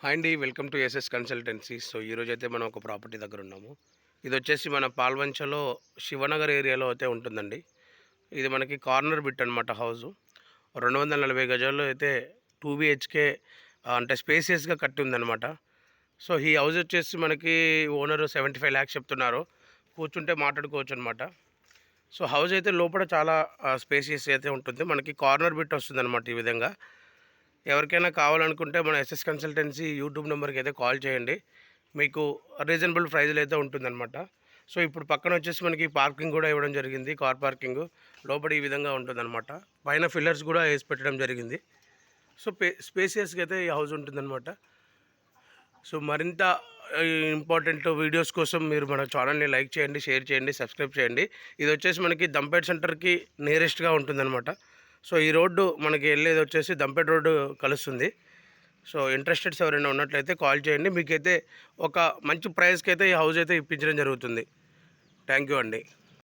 Hi అండి welcome to SS consultancy so ఈరోజు అయితే మనం ఒక ప్రాపర్టీ దగ్గర ఉన్నాము. ఇది వచ్చేసి మన పాల్వంచలో శివనగర్ ఏరియాలో అయితే ఉంటుందండి. ఇది మనకి కార్నర్ బిట్ అనమాట హౌస్ రెండు వందల నలభై గజాల్లో అయితే టూ బిహెచ్కే అంటే స్పేసియస్గా కట్టి ఉందన్నమాట సో ఈ హౌస్ వచ్చేసి మనకి ఓనర్ సెవెంటీ ఫైవ్ ల్యాక్స్ చెప్తున్నారు. కూర్చుంటే మాట్లాడుకోవచ్చు అనమాట సో హౌస్ అయితే లోపల చాలా స్పేసియస్ అయితే ఉంటుంది. మనకి కార్నర్ బిట్ వస్తుంది అనమాట ఈ విధంగా. ఎవరికైనా కావాలనుకుంటే మన ఎస్ఎస్ కన్సల్టెన్సీ యూట్యూబ్ నెంబర్కి అయితే కాల్ చేయండి. మీకు రీజనబుల్ ప్రైజ్లో అయితే ఉంటుందన్నమాట. సో ఇప్పుడు పక్కన వచ్చేసి మనకి పార్కింగ్ కూడా ఇవ్వడం జరిగింది కార్ పార్కింగ్. లోపల ఈ విధంగా ఉంటుందన్నమాట. పైన ఫిల్లర్స్ కూడా వేసి పెట్టడం జరిగింది. సో పే స్పేసియస్గా అయితే ఈ హౌస్ ఉంటుందన్నమాట. సో మరింత ఇంపార్టెంట్ వీడియోస్ కోసం మీరు మన ఛానల్ని లైక్ చేయండి షేర్ చేయండి సబ్స్క్రైబ్ చేయండి. ఇది వచ్చేసి మనకి దంపేట్ సెంటర్కి నియరెస్ట్గా ఉంటుందన్నమాట. సో ఈ రోడ్డు మనకి వెళ్ళేది వచ్చేసి దంపేట రోడ్డు కలుస్తుంది. సో ఇంట్రెస్టెడ్స్ ఎవరైనా ఉన్నట్లయితే కాల్ చేయండి. మీకైతే ఒక మంచి ప్రైస్కి అయితే ఈ హౌస్ అయితే ఇప్పించడం జరుగుతుంది. థ్యాంక్ యూ అండి.